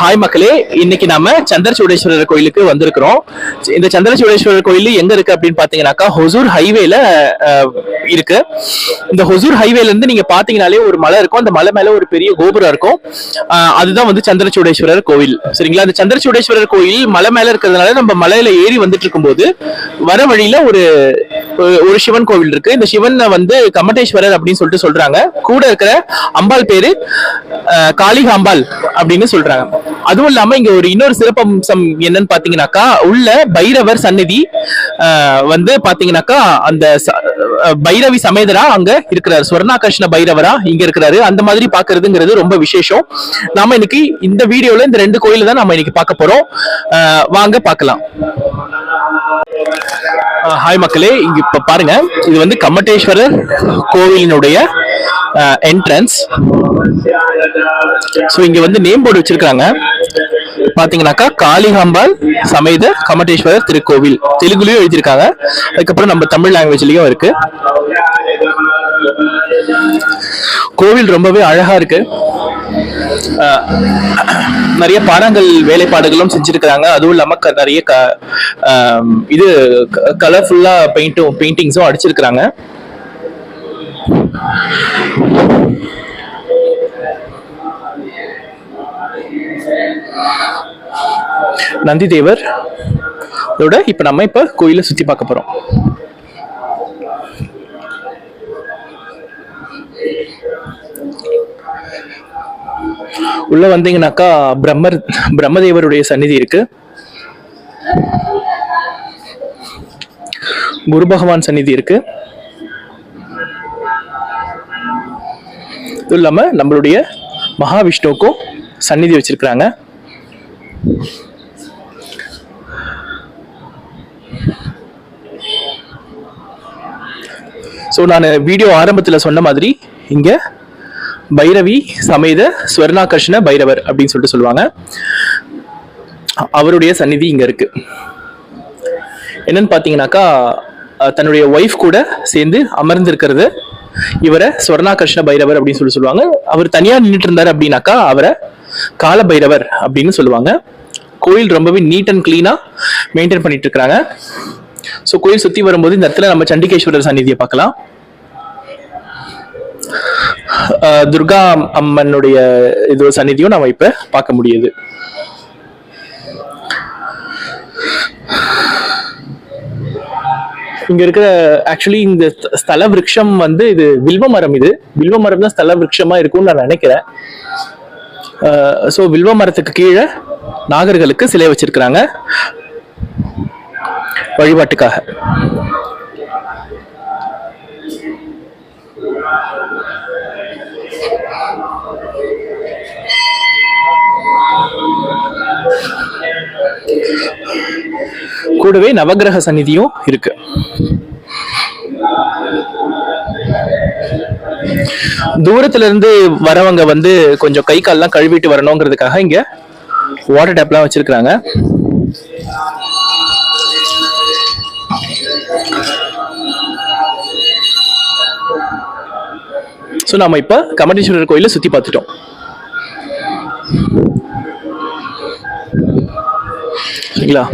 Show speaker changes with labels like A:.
A: Hi மக்களே. இன்னைக்கு நம்ம சந்திரசூடேஸ்வரர் கோயிலுக்கு வந்திருக்கிறோம். இந்த சந்திரசூடேஸ்வரர் கோயில் எங்க இருக்கு அப்படின்னு பாத்தீங்கன்னாக்கா ஹொசூர் ஹைவேல இருக்கு. இந்த ஹொசூர் ஹைவேல இருந்து நீங்க பாத்தீங்கனாலே ஒரு மலை இருக்கும். அந்த மலை மேல ஒரு பெரிய கோபுரம் இருக்கும். அதுதான் வந்து சந்திரசூடேஸ்வரர் கோவில் சரிங்களா? அந்த சந்திரசூடேஸ்வரர் கோயில் மலை மேல இருக்கிறதுனால நம்ம மலையில ஏறி வந்துட்டு இருக்கும்போது வர வழியில ஒரு ஒரு- சிவன் கோவில் இருக்கு. இந்த சிவன் வந்து கமட்டேஸ்வரர் அப்படின்னு சொல்லிட்டு சொல்றாங்க. கூட இருக்கிற அம்பாள் பேரு காளிகாம்பாள் அப்படின்னு சொல்றாங்க. அதுவும் இல்லாம இங்க ஒரு இன்னொரு சிறப்பம்சம் என்னன்னு பாத்தீங்கன்னாக்கா உள்ள பைரவர் சந்நிதி வந்து பாத்தீங்கன்னாக்கா அந்த ச- பைரவி சமேதரா அங்க இருக்கிறாரு. சுவர்ணாகிருஷ்ண பைரவரா இங்க இருக்கிறாரு. அந்த மாதிரி பாக்குறதுங்கிறது ரொம்ப விசேஷம். நாம இன்னைக்கு இந்த வீடியோல இந்த ரெண்டு கோயில தான் நாம இன்னைக்கு பார்க்க போறோம். வாங்க பார்க்கலாம். ஹாய் மக்களே. இங்க இப்ப பாருங்க. இது வந்து கம்மட்டேஸ்வரர் கோவிலினுடைய என்ட்ரன்ஸ் ஸோ இங்க வந்து நேம் போர்டு வச்சிருக்காங்க பாத்தீங்கன்னாக்கா காளிகாம்பாள் சமேத கமட்டேஸ்வரர் திருக்கோவில் தெலுங்குலயும் எழுதியிருக்காங்க. அதுக்கப்புறம் நம்ம தமிழ் லாங்குவேஜ்லயும் இருக்கு. கோவில் ரொம்பவே அழகா இருக்கு. நிறைய பாறாங்கல் வேலைப்பாடுகளும் செஞ்சிருக்கிறாங்க. அதுவும் இல்லாம க- நிறைய க- இது கலர்ஃபுல்லா பெயிண்டும் பெயிண்டிங்ஸும் அடிச்சிருக்கிறாங்க. நந்தி தேவர் இதோட இப்ப நம்ம இப்ப கோயிலை சுத்தி பார்க்க போறோம். உள்ள வந்தீங்கன்னாக்கா பிரம்மர் பிரம்மதேவருடைய சந்நிதி இருக்கு. குரு பகவான் சந்நிதி இருக்கு. இதுவும் இல்லாம நம்மளுடைய மகாவிஷ்ணுவுக்கும் சந்நிதி வச்சிருக்கிறாங்க. ஸோ நான் வீடியோ ஆரம்பத்தில் சொன்ன மாதிரி இங்கே பைரவி சமேத ஸ்வர்ணாகர்ஷ்ண பைரவர் அப்படின்னு சொல்லிட்டு சொல்லுவாங்க. அவருடைய சந்நிதி இங்கே இருக்கு. என்னன்னு பார்த்தீங்கன்னாக்கா தன்னுடைய ஒய்ஃப் கூட சேர்ந்து அமர்ந்திருக்கிறது. இவரை ஸ்வர்ணாகர்ஷ்ண பைரவர் அப்படின்னு சொல்லி சொல்லுவாங்க. அவர் தனியாக நின்றுட்டு இருந்தார் அப்படின்னாக்கா அவரை கால பைரவர் அப்படின்னு சொல்லுவாங்க. கோயில் ரொம்பவே நீட் அண்ட் கிளீனாக மெயின்டைன் பண்ணிட்டு இருக்கிறாங்க. ஸோ கோயில் சுத்தி வரும்போது இந்த இடத்துல நம்ம சண்டிகேஸ்வரர் சந்நிதியை பார்க்கலாம். துர்கா அம்மனுடைய இது சந்நிதியும் நம்ம இப்ப பார்க்க முடியுது. இங்க இருக்கிற ஆக்சுவலி இந்த ஸ்தல விருட்சம் வந்து இது வில்வ மரம் இது. வில்வ மரம் தான் ஸ்தல விருட்சமா இருக்கும்னு நான் நினைக்கிறேன். ஸோ வில்வ மரத்துக்கு கீழே நாகர்களுக்கு சிலை வச்சிருக்கிறாங்க. வழிபாட்டுக்காக. கூடவே நவக்கிரக சந்நிதியும் இருக்கு. தூரத்துல இருந்து வரவங்க வந்து கொஞ்சம் கை கால்லாம் கழுவிட்டு வரணுங்கிறதுக்காக இங்க வாட்டர் டேப்லாம் வச்சிருக்கிறாங்க. ஸோ நம்ம இப்போ கமண்டீஸ்வரர் கோயிலை சுற்றி பார்த்துட்டோம். சரிங்களா?